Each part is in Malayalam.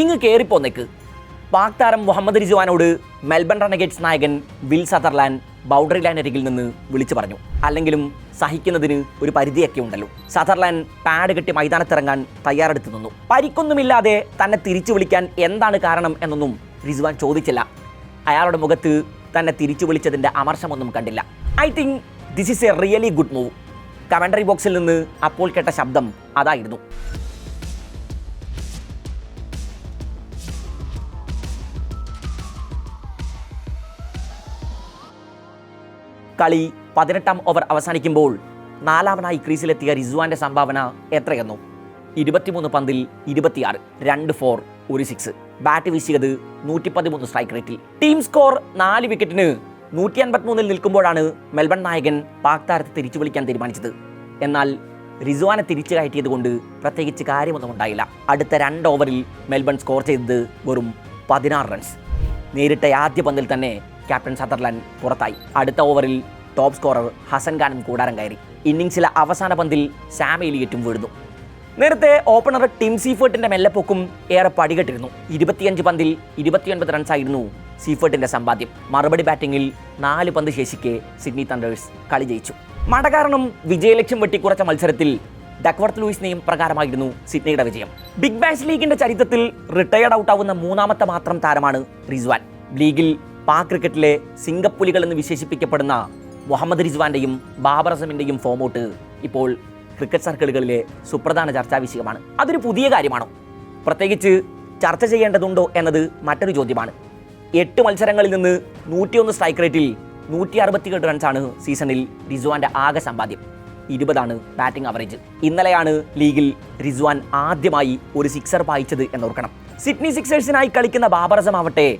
ഇങ്ങ് കയറിപ്പോന്നേക്ക് പാക് താരം മുഹമ്മദ് റിജുവാനോട് മെൽബൺ റണഗേറ്റ്സ് നായകൻ വിൽ സതർലാൻഡ് ബൗണ്ടറി ലൈൻ അരികിൽ നിന്ന് വിളിച്ചു പറഞ്ഞു. അല്ലെങ്കിലും സഹിക്കുന്നതിന് ഒരു പരിധിയൊക്കെ ഉണ്ടല്ലോ. സതർലാൻഡ് പാഡ് കെട്ടി മൈതാനത്തിറങ്ങാൻ തയ്യാറെടുത്തു നിന്നു. പരിക്കൊന്നുമില്ലാതെ തന്നെ തിരിച്ചു വിളിക്കാൻ എന്താണ് കാരണം എന്നൊന്നും റിസ്വാൻ ചോദിച്ചില്ല. അയാളുടെ മുഖത്ത് തന്നെ തിരിച്ചു വിളിച്ചതിന്റെ അമർശമൊന്നും കണ്ടില്ല. I think this is a really good move. Commentary ബോക്സിൽ നിന്ന് അപ്പോൾ കേട്ട ശബ്ദം അതായിരുന്നു. കളി പതിനെട്ടാം ഓവർ അവസാനിക്കുമ്പോൾ നാലാമനായി ക്രീസിലെത്തിയ റിസ്വാന്റെ സംഭാവന എത്രയെന്നു. ഇരുപത്തിമൂന്ന് പന്തിൽ ഇരുപത്തിയാറ് രണ്ട് ഫോർ ഒരു സിക്സ്. ബാറ്റ് വീശിയത് നൂറ്റി പതിമൂന്ന് സ്ട്രൈക്ക് റേറ്റിൽ. ടീം സ്കോർ നാല് വിക്കറ്റിന് നൂറ്റി അൻപത്തിമൂന്നിൽ നിൽക്കുമ്പോഴാണ് മെൽബൺ നായകൻ പാക് താരത്തെ തിരിച്ചു വിളിക്കാൻ തീരുമാനിച്ചത്. എന്നാൽ റിസ്വാനെ തിരിച്ചു കയറ്റിയത് കൊണ്ട് പ്രത്യേകിച്ച് കാര്യമൊന്നും ഉണ്ടായില്ല. അടുത്ത രണ്ട് ഓവറിൽ മെൽബൺ സ്കോർ ചെയ്തത് വെറും പതിനാറ് റൺസ് നേരിട്ട ആദ്യ പന്തിൽ തന്നെ ക്യാപ്റ്റൻ സദർലാൻഡ് പുറത്തായി. അടുത്ത ഓവറിൽ ടോപ്പ് സ്കോറർ ഹസൻ ഖാനും കൂടാരം കയറി. ഇന്നിംഗ്സിലെ അവസാന പന്തിൽ സാം വീഴുന്നു. നേരത്തെ ഓപ്പണർ ടിം സീഫേർട്ടിന്റെ മെല്ലെപ്പൊക്കും ഏറെ പടികെട്ടിരുന്നു. ഇരുപത്തിയഞ്ച് പന്തിൽ ഇരുപത്തിയൊൻപത് റൺസായിരുന്നു സീഫേർട്ടിന്റെ സമ്പാദ്യം. മറുപടി ബാറ്റിംഗിൽ നാല് പന്ത് ശേഷിക്കെ സിഡ്നി തണ്ടേഴ്സ് കളി ജയിച്ചു. മടകാരണം വിജയലക്ഷ്യം വെട്ടിക്കുറച്ച മത്സരത്തിൽ ഡക്വർത്ത് ലൂയിസ് നെയിം പ്രകാരമായിരുന്നു സിഡ്നിയുടെ വിജയം. ബിഗ് ബാഷ് ലീഗിന്റെ ചരിത്രത്തിൽ റിട്ടയർഡ് ഔട്ടാവുന്ന മൂന്നാമത്തെ മാത്രം താരമാണ് റിസ്വാൻ. ലീഗിൽ പാക് ക്രിക്കറ്റിലെ സിംഗപ്പുലികൾ എന്ന് വിശേഷിപ്പിക്കപ്പെടുന്ന മുഹമ്മദ് റിസ്വാന്റെയും ബാബർ അസമിന്റെയും ഫോമൗട്ട് ഇപ്പോൾ ക്രിക്കറ്റ് സർക്കിളുകളിലെ സുപ്രധാന ചർച്ചാ വിഷയമാണ് അതൊരു പുതിയ കാര്യമാണോ? പ്രത്യേകിച്ച് ചർച്ച ചെയ്യേണ്ടതുണ്ടോ എന്നത് മറ്റൊരു ചോദ്യമാണ്. എട്ട് മത്സരങ്ങളിൽ നിന്ന് നൂറ്റിയൊന്ന് സ്ട്രൈക്ക് റേറ്റിൽ നൂറ്റി അറുപത്തിയെട്ട് റൺസാണ് സീസണിൽ റിസ്വാന്റെ ആകെ സമ്പാദ്യം. ഇരുപതാണ് ബാറ്റിംഗ് അവറേജ് ഇന്നലെയാണ് ലീഗിൽ റിസ്വാൻ ആദ്യമായി ഒരു സിക്സർ പായിച്ചത് എന്നോർക്കണം സിഡ്നി സിക്സേഴ്സിനായി കളിക്കുന്ന ബാബർ അസം ആവട്ടെ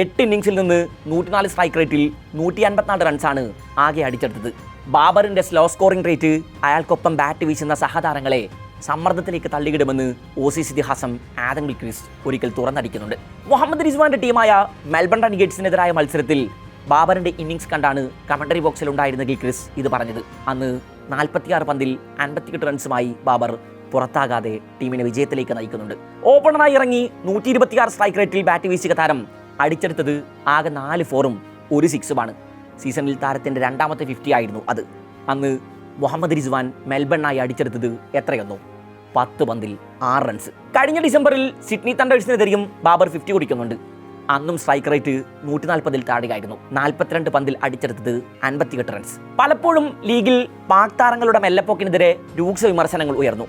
എട്ട് ഇന്നിങ്സിൽ നിന്ന് നൂറ്റിനാല് സ്ട്രൈക്ക് റേറ്റിൽ നൂറ്റി അൻപത്തിനാല് റൺസാണ് ആകെ അടിച്ചെടുത്തത്. ബാബറിന്റെ സ്ലോ സ്കോറിംഗ് റേറ്റ് അയാൾക്കൊപ്പം ബാറ്റ് വീശുന്ന സഹതാരങ്ങളെ സമ്മർദ്ദത്തിലേക്ക് തള്ളിയിടുമെന്ന് ഒ സി സിദി ഹസം ആദം ക്രിസ് ഒരിക്കൽ തുറന്നടിക്കുന്നുണ്ട്. മുഹമ്മദ് റിസ്വാന്റെ ടീമായ മെൽബൺ റൺഗേറ്റ്സിനെതിരായ മത്സരത്തിൽ ബാബറിന്റെ ഇന്നിങ്സ് കണ്ടാണ് കമന്ററി ബോക്സിൽ ഉണ്ടായിരുന്ന ഗിൽക്രിസ് ഇത് പറഞ്ഞത്. അന്ന് നാൽപ്പത്തിയാറ് പന്തിൽ അൻപത്തിയെട്ട് റൺസുമായി ബാബർ പുറത്താകാതെ ടീമിനെ വിജയത്തിലേക്ക് നയിക്കുന്നുണ്ട്. ഓപ്പണറായി ഇറങ്ങി നൂറ്റി ഇരുപത്തിയാറ് സ്ട്രൈക്ക് റേറ്റിൽ ബാറ്റ് വീശിയ താരം അടിച്ചെടുത്തത് ആകെ നാല് ഫോറും ഒരു സിക്സുമാണ്. സീസണിൽ താരത്തിന്റെ രണ്ടാമത്തെ ഫിഫ്റ്റി ആയിരുന്നു അത്. അന്ന് മുഹമ്മദ് റിസ്വാൻ മെൽബണ്ണായി അടിച്ചെടുത്തത് എത്രയൊന്നോ പത്ത് പന്തിൽ ആറ് റൺസ് കഴിഞ്ഞ ഡിസംബറിൽ സിഡ്നി തണ്ടേഴ്സിനെതിരെയും ബാബർ ഫിഫ്റ്റി കുടിക്കുന്നുണ്ട്. അന്നും സ്ട്രൈക്ക് റേറ്റ് നൂറ്റി നാൽപ്പതിൽ താഴെയായിരുന്നു. നാൽപ്പത്തിരണ്ട് പന്തിൽ അടിച്ചെടുത്തത് അൻപത്തിയെട്ട് റൺസ് പലപ്പോഴും ലീഗിൽ പാക് താരങ്ങളുടെ മെല്ലപ്പോക്കിനെതിരെ രൂക്ഷ വിമർശനങ്ങൾ ഉയർന്നു.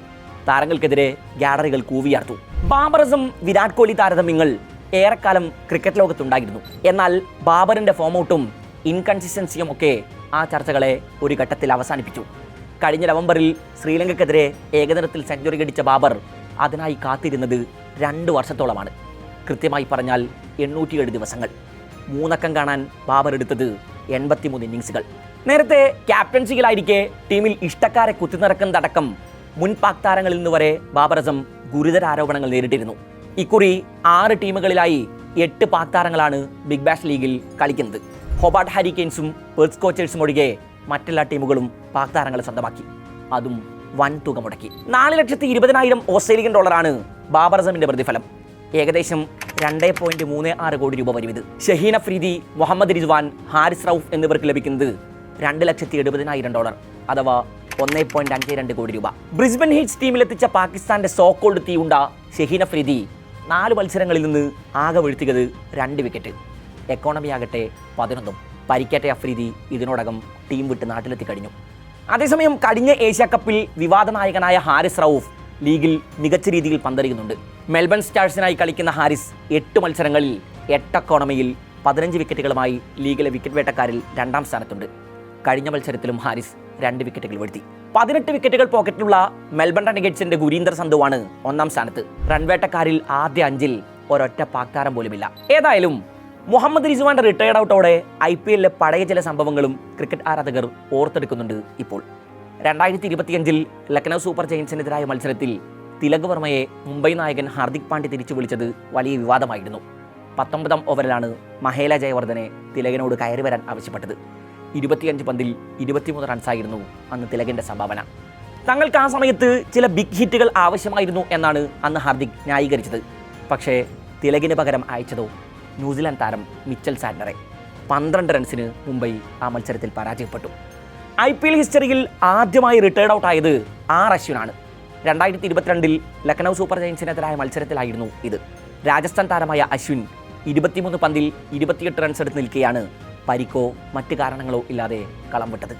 താരങ്ങൾക്കെതിരെ ഗ്യാലറികൾ കൂവിയാർത്തു. ബാബറസും വിരാട് കോഹ്ലി താരതമ്യങ്ങൾ ഏറെക്കാലം ക്രിക്കറ്റ് ലോകത്തുണ്ടായിരുന്നു. എന്നാൽ ബാബറിന്റെ ഫോം ഔട്ടും ഇൻകൺസിസ്റ്റൻസിയും ഒക്കെ ആ ചർച്ചകളെ ഒരു ഘട്ടത്തിൽ അവസാനിപ്പിച്ചു. കഴിഞ്ഞ നവംബറിൽ ശ്രീലങ്കയ്ക്കെതിരെ ഏകദിനത്തിൽ സെഞ്ചുറി കടിച്ച ബാബർ അതിനായി കാത്തിരുന്നത് രണ്ട് വർഷത്തോളമാണ്. കൃത്യമായി പറഞ്ഞാൽ എണ്ണൂറ്റിയേഴ് ദിവസങ്ങൾ. മൂന്നക്കം കാണാൻ ബാബർ എടുത്തത് എൺപത്തിമൂന്ന് ഇന്നിങ്സുകൾ നേരത്തെ ക്യാപ്റ്റൻസിയിലായിരിക്കെ ടീമിൽ ഇഷ്ടക്കാരെ കുത്തിനിറക്കുന്നതടക്കം മുൻ പാക് താരങ്ങളിൽ നിന്ന് വരെ ബാബർ അസം ഗുരുതര ആരോപണങ്ങൾ നേരിട്ടിരുന്നു. ഇക്കുറി ആറ് ടീമുകളിലായി എട്ട് പാക് താരങ്ങളാണ് ബിഗ് ബാഷ് ലീഗിൽ കളിക്കുന്നത്. ഹൊബാർട്ട് ഹാരിക്കെയിൻസും പേർത്ത് കോച്ചേഴ്സും ഒഴികെ മറ്റെല്ലാ ടീമുകളും പാക് താരങ്ങളെ സ്വന്തമാക്കി. അതും വൻ തുക മുടക്കി. നാല് ലക്ഷത്തി ഇരുപതിനായിരം ഓസ്ട്രേലിയൻ ഡോളറാണ് ബാബർ അസമിന്റെ പ്രതിഫലം. ഏകദേശം രണ്ട് പോയിന്റ് മൂന്ന് ആറ് കോടി രൂപ വരും ഇത് ഷഹീൻ അഫ്രീദി മുഹമ്മദ് റിസ്വാൻ ഹാരിസ് റൌഫ് എന്നിവർക്ക് ലഭിക്കുന്നത് രണ്ട് ലക്ഷത്തി എഴുപതിനായിരം ഡോളർ അഥവാ ഒന്നേ പോയിന്റ് അഞ്ച് രണ്ട് കോടി രൂപ. ബ്രിസ്ബൻ ഹീറ്റ്സ് ടീമിലെത്തിച്ച പാകിസ്ഥാന്റെ സോക്കോൾഡ് തീയുണ്ട ഷഹീൻ അഫ്രീദി നാല് മത്സരങ്ങളിൽ നിന്ന് ആകെ വീഴ്ത്തിയത് രണ്ട് വിക്കറ്റ് എക്കോണമി ആകട്ടെ പതിനൊന്നും. പരിക്കേറ്റ അഫ്രീദി ഇതിനോടകം ടീം വിട്ട് നാട്ടിലെത്തി കഴിഞ്ഞു. അതേസമയം കഴിഞ്ഞ ഏഷ്യ കപ്പിൽ വിവാദ നായകനായ ഹാരിസ് റൌഫ് ലീഗിൽ മികച്ച രീതിയിൽ പന്തറിയുന്നുണ്ട്. മെൽബൺ സ്റ്റാർസിനായി കളിക്കുന്ന ഹാരിസ് എട്ട് മത്സരങ്ങളിൽ എട്ട് എക്കോണമിയിൽ പതിനഞ്ച് വിക്കറ്റുകളുമായി ലീഗിലെ വിക്കറ്റ് വേട്ടക്കാരിൽ രണ്ടാം സ്ഥാനത്തുണ്ട്. കഴിഞ്ഞ മത്സരത്തിലും ഹാരിസ് രണ്ട് വിക്കറ്റുകൾ വീഴ്ത്തി. പതിനെട്ട് വിക്കറ്റുകൾ പോക്കറ്റിലുള്ള മെൽബൺ റണിഗേറ്റ്സിന്റെ ഗുരീന്ദർ സന്ധുവാണ് ഒന്നാം സ്ഥാനത്ത്. റൺവേട്ടക്കാരിൽ ആദ്യ അഞ്ചിൽ ഒരൊറ്റ പാക്താരം പോലുമില്ല. ഏതായാലും മുഹമ്മദ് റിസ്വാന്റെ റിട്ടയർഡ് ഔട്ടോടെ ഐ പി എല്ലിലെ പഴയ ചില സംഭവങ്ങളും ക്രിക്കറ്റ് ആരാധകർ ഓർത്തെടുക്കുന്നുണ്ട് ഇപ്പോൾ. രണ്ടായിരത്തി ഇരുപത്തിയഞ്ചിൽ ലക്നൗ സൂപ്പർ ജയൻസിനെതിരായ മത്സരത്തിൽ തിലക് വർമ്മയെ മുംബൈ നായകൻ ഹാർദിക് പാണ്ഡ്യ തിരിച്ചു വിളിച്ചത് വലിയ വിവാദമായിരുന്നു. പത്തൊമ്പതാം ഓവറിലാണ് മഹേല ജയവർദ്ധനെ തിലകനോട് കയറി വരാൻ ആവശ്യപ്പെട്ടത്. ഇരുപത്തിയഞ്ച് പന്തിൽ ഇരുപത്തിമൂന്ന് റൺസായിരുന്നു അന്ന് തിലകിന്റെ സംഭാവന. തങ്ങൾക്ക് ആ സമയത്ത് ചില ബിഗ് ഹിറ്റുകൾ ആവശ്യമായിരുന്നു എന്നാണ് അന്ന് ഹാർദിക് ന്യായീകരിച്ചത്. പക്ഷേ തിലകിന് പകരം അയച്ചതോ? ന്യൂസിലാൻഡ് താരം മിച്ചൽ സാൻഡറെ പന്ത്രണ്ട് റൺസിന് മുംബൈ ആ മത്സരത്തിൽ പരാജയപ്പെട്ടു. ഐ പി എൽ ഹിസ്റ്ററിയിൽ ആദ്യമായി റിട്ടയർഡ് ഔട്ട് ആയത് ആർ അശ്വിനാണ് രണ്ടായിരത്തി ഇരുപത്തിരണ്ടിൽ ലക്നൗ സൂപ്പർ ജയൻസിനെതിരായ മത്സരത്തിലായിരുന്നു ഇത്. രാജസ്ഥാൻ താരമായ അശ്വിൻ ഇരുപത്തിമൂന്ന് പന്തിൽ ഇരുപത്തിയെട്ട് റൺസ് എടുത്ത് നിൽക്കെയാണ് പരിക്കോ മറ്റ് കാരണങ്ങളോ ഇല്ലാതെ കളം വിട്ടത്.